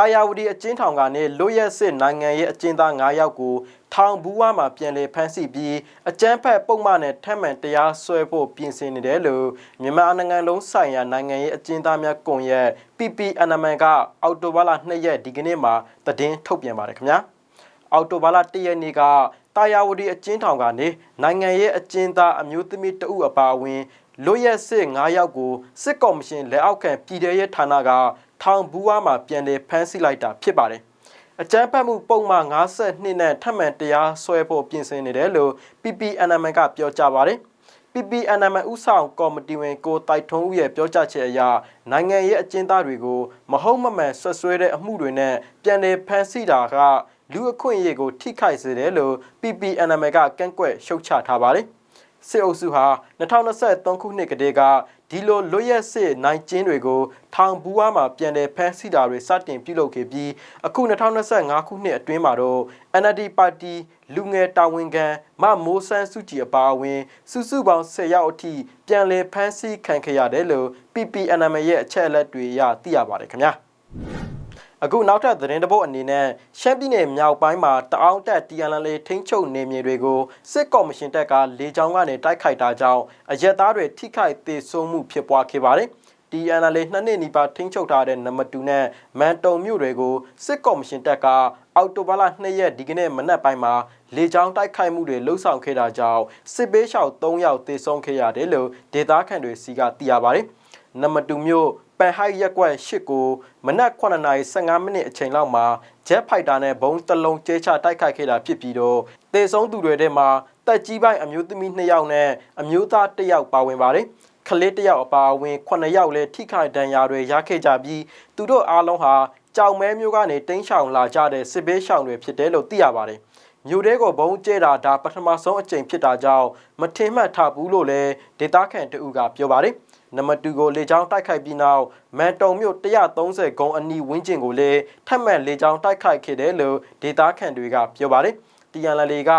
တာယာဝတီအကျဉ်းထောင်ကနေလွတ်ရက်စစ်နိုင်ငံရဲ့အကျဉ်းသား9ယောက်ကိုထောင်ဘူးဝါမှာပြန်လည်ဖမ်းဆီးပြီးအကြမ်းဖက်ပုံမှန်နဲ့ထပ်မံတရားစွဲဖို့ပြင်ဆင်နေတယ်လို့မြန်မာနိုင်ငံလုံးဆိုင်ရာနိုင်ငံရဲ့အကျဉ်းသားများကွန်ရက် PPNM ကအောက်တိုဘာလ2ရက်ဒီကနေ့မှာသတင်းထုတ်ပြန်ပါတယ်ခင်ဗျာအောက်တိုဘာလ1ရက်နေ့ကတာယာဝတီအကျဉ်းထောင်ကနေနိုင်ငံရဲ့အကျဉ်းသားအမျိုးသမီးတဦးအပါအဝင်လွတ်ရက်စစ်9ယောက်ကိုစစ်ကော်မရှင်လက်အောက်ခံပြည်ထရေးဌာနက ထောင်ဘူးဝါမှာပြန်လည်ဖမ်းဆီးလိုက်တာဖြစ်ပါတယ်။အကြမ်းဖက်မှုပုံမှန်52နဲ့ထပ်မံတရားစွဲဖို့ပြင်ဆင်နေတယ်လို့ PPNM ကပြောကြားပါတယ်။ PPNM ဥဆောင်ကော်မတီဝင်ကိုတိုက်ထုံးဦးရဲ့ပြောကြားချက်အရနိုင်ငံရဲ့အကျဉ်းသားတွေကိုမဟုတ်မမှန်ဆွဆွဲတဲ့အမှုတွေနဲ့ပြန်လည်ဖမ်းဆီးတာကလူအခွင့်အရေးကိုထိခိုက်စေတယ်လို့ PPNM ကကန့်ကွက်ရှုတ်ချထားပါတယ်။ စစ်အုပ်စုဟာ2023ခုနှစ်ကတည်းကဒီလိုလွတ်ရက်စစ်နိုင်ကျင်းတွေကိုထောင်ဘူးဝါမှာပြန်လည်ဖမ်းဆီးတာတွေစတင်ပြုလုပ်ခဲ့ပြီးအခု2025ခုနှစ်အတွင်းမှာတော့ NLD ပါတီလူငယ်တာဝန်ခံမမိုးဆန်းစုကြည်အပါအဝင် စုစုပေါင်း10ယောက်အထိပြန်လည်ဖမ်းဆီးခံခဲ့ရတယ်လို့ PPNM ရဲ့အချက်အလက်တွေအရသိရပါတယ်ခင်ဗျာ အခုနောက်ထပ်သတင်းတပုတ်အနေနဲ့ရှမ်းပြည်နယ်မြောက်ပိုင်းမှာတအောင်းတက် TNL ထိန်းချုပ်နေမြေတွေကိုစစ်ကော်မရှင်တပ်ကလေကြောင်းကနေတိုက်ခိုက်တာကြောင့်အရက်သားတွေထိခိုက်ဒေဆုံးမှုဖြစ်ပွားခဲ့ပါတယ်။ TNL နှစ်နှစ်နီးပါးထိန်းချုပ်ထားတဲ့နမတူနဲ့မန်တုံမြို့တွေကိုစစ်ကော်မရှင်တပ်ကအောက်တိုဘာလ2ရက်ဒီကနေ့မနက်ပိုင်းမှာလေကြောင်းတိုက်ခိုက်မှုတွေလှုပ်ဆောင်ခဲ့တာကြောင့်စစ်ပေးလျှောက်3ယောက်သေဆုံးခဲ့ရတယ်လို့ဒေသခံတွေစီကသိရပါတယ်။ နမတူမြို့ပန်ဟိုက်ရက်ကွက်၈ကိုမနက်9:15မိနစ်အချိန်လောက်မှာဂျက်ဖိုက်တာနဲ့ဘုံတလုံးကျဲချတိုက်ခိုက်ခဲ့တာဖြစ်ပြီးတော့တေဆုံးသူတွေထဲမှာတက်ကြီးပိုင်းအမျိုးသမီး2ယောက်နဲ့အမျိုးသား1ယောက်ပါဝင်ပါတယ်။ကလေးတယောက်အပါအဝင်9ယောက်လည်းထိခိုက်ဒဏ်ရာတွေရခဲ့ကြပြီးသူတို့အားလုံးဟာကြောင်မဲမျိုးကနေတင်းရှောင်လာကြတဲ့စစ်ဘေးရှောင်တွေဖြစ်တယ်လို့သိရပါတယ်။မြို့တဲကိုဘုံကျဲတာဒါပထမဆုံးအကြိမ်ဖြစ်တာကြောင့်မထင်မှတ်ထားဘူးလို့လည်းဒေတာခန်တူကပြောပါတယ်။ နံပါတ်2ကိုလေကြောင်းတိုက်ခိုက်ပြီးနောက်မန်တုံမြို့130ဂုံအနီးဝန်းကျင်ကိုလည်းထပ်မံလေကြောင်းတိုက်ခိုက်ခဲ့တယ်လို့ဒေတာခန်တွေကပြောပါတယ်။တီယန်လလီက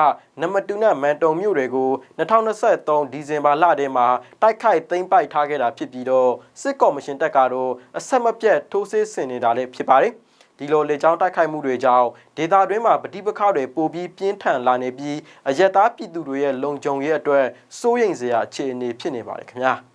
နံပါတ်2နဲ့မန်တုံမြို့တွေကို2023ဒီဇင်ဘာလထဲမှာတိုက်ခိုက်သိမ်းပိုက်ထားခဲ့တာဖြစ်ပြီးတော့စစ်ကော်မရှင်တပ်ကတော့အဆက်မပြတ်ထိုးစစ်ဆင်နေတာလည်းဖြစ်ပါတယ်။ဒီလိုလေကြောင်းတိုက်ခိုက်မှုတွေကြောင့်ဒေသတွင်းမှာပဋိပက္ခတွေပိုပြီးပြင်းထန်လာနေပြီးအရက်သားပြည်သူတွေရဲ့လုံခြုံရေးအတွက်စိုးရိမ်စရာအခြေအနေဖြစ်နေပါတယ်ခင်ဗျာ။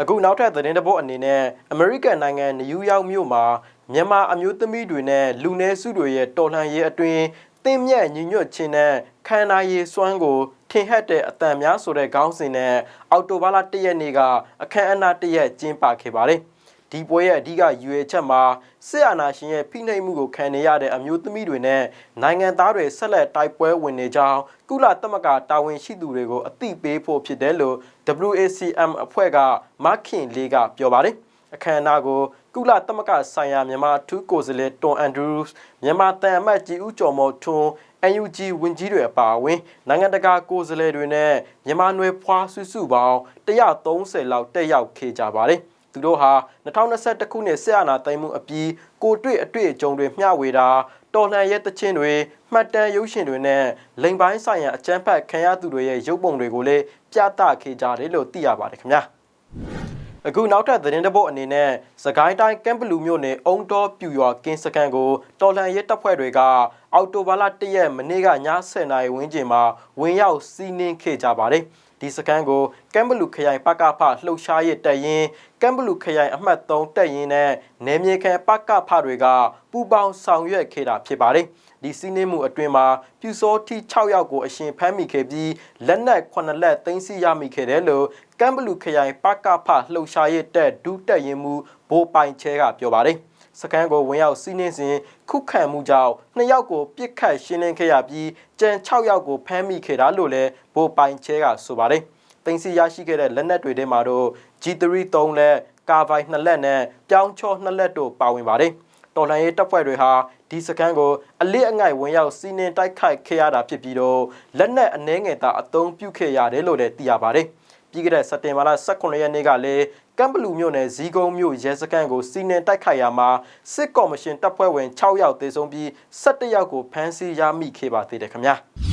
အခုနောက်ထပ်သတင်းတပုတ်အနေနဲ့အမေရိကန်နိုင်ငံနယူးယောက်မြို့မှာမြန်မာအမျိုးသမီးတွေနဲ့လူနည်းစုတွေရဲ့တော်လှန်ရေးအတွင်းတင်းမြတ်ညီညွတ်ခြင်းနဲ့ခန္ဓာရည်စွမ်းကိုထင်ဟပ်တဲ့အတန်များဆိုတဲ့ခေါင်းစဉ်နဲ့အော်တိုဘာလ၁ရက်နေ့ကအခမ်းအနားတစ်ရက်ကျင်းပခဲ့ပါတယ်။ ဒီပွဲရဲ့အဓိကရည်ရွယ်ချက်မှာစစ်အာဏာရှင်ရဲ့ဖိနှိပ်မှုကိုခံနေရတဲ့အမျိုးသမီးတွေနဲ့နိုင်ငံသားတွေဆက်လက်တိုက်ပွဲဝင်နေကြောင်းကုလသမဂ္ဂတာဝန်ရှိသူတွေကိုအသိပေးဖို့ဖြစ်တယ်လို့ WACM အဖွဲ့ကမခင်လေးကပြောပါတယ်အခမ်းအနားကိုကုလသမဂ္ဂဆိုင်ရာမြန်မာအထူးကိုယ်စားလှယ်တွန်အန်ဒရူးစ်မြန်မာတန်အမတ်ကြီးဦးကျော်မော်ထွန်း NUG ဝင်ကြီးတွေအပါအဝင်နိုင်ငံတကာကိုယ်စားလှယ်တွေနဲ့မြန်မာနွယ်ဖွားစုစုပေါင်း130လောက်တက်ရောက်ခဲ့ကြပါတယ်။ သူတို့ဟာ2021ခုနှစ်ဆက်အာဏာသိမ်းမှုအပြီးကိုတွေ့အတွေ့အကြုံတွေမျှဝေတာတော်လှန်ရေးတခြင်းတွေမှတ်တမ်းရုပ်ရှင်တွေနဲ့လိမ်ပိုင်းဆိုင်ရာအကြမ်းဖက်ခံရသူတွေရဲ့ရုပ်ပုံတွေကိုလည်းပြသခဲ့ကြတယ်လို့သိရပါတယ်ခင်ဗျာ အခုနောက်ထပ်သတင်းတပုတ်အနေနဲ့စကိုင်းတိုင်းကမ်ဘလူမြို့နယ်အုံတော်ပြူရွာကင်းစကန်ကိုတော်လှန်ရေးတပ်ဖွဲ့တွေကအော်တိုဘာလ၁ရက်မနေ့ကည10:00နာရီဝန်းကျင်မှာဝင်ရောက်စီးနင်းခဲ့ကြပါတယ်။ဒီစကန်ကိုကမ်ဘလူခရိုင်ပကဖလှုပ်ရှားရေးတပ်ရင်းကမ်ဘလူခရိုင်အမှတ်3တပ်ရင်းနဲ့နယ်မြေခံပကဖတွေကပူးပေါင်းဆောင်ရွက်ခဲ့တာဖြစ်ပါတယ်ဒီစီးနှင်းမှုအတွင်းမှာပြူစောတိ6ယောက်ကိုအရှင်ဖမ်းမိခဲ့ပြီးလက်နက်9လက်သိမ်းဆည်းရမိခဲ့တယ်လို့ ကမ်ဘလူခရိုင်ပကဖလှုပ်ရှားရေးတပ်ဒုတပ်ရင်းမှုဘိုးပိုင်ချဲကပြောပါတယ်စကန်ကိုဝင်ရောက်စီးနှင်းစဉ်ခုခံမှုကြောင့်နှစ်ယောက်ကိုပြစ်ခတ်ရှင်းလင်းခဲ့ရပြီးကြံ6ယောက်ကိုဖမ်းမိခဲ့တာလို့လည်းဘိုပိုင်ချဲကဆိုပါတယ်။တင်စီရရှိခဲ့တဲ့လက်နက်တွေထဲမှာတော့ G3 3လက်ကာဗိုင်2လက်နဲ့ပြောင်းချော2လက်တို့ပါဝင်ပါတယ်။တော်လှန်ရေးတပ်ဖွဲ့တွေဟာဒီစကန်ကိုအလစ်အငိုက်ဝင်ရောက်စီးနှင်းတိုက်ခိုက်ခဲ့ရတာဖြစ်ပြီးတော့လက်နက်အနှဲငယ်သာအသုံးပြုခဲ့ရတယ်လို့လည်းသိရပါတယ်။ ပြီးခဲ့တဲ့စက်တင်ဘာလ18ရက်နေ့ကလည်းကမ်ဘလူမြို့နယ်ဇီးကုန်းမြို့ရဲစခန်းကိုစီးနင်းတိုက်ခိုက်ရာမှာစစ်ကော်မရှင်တပ်ဖွဲ့ဝင်6ယောက်သေဆုံးပြီး17ယောက်ကိုဖမ်းဆီးရမိခဲ့ပါသေးတယ်ခင်ဗျာ။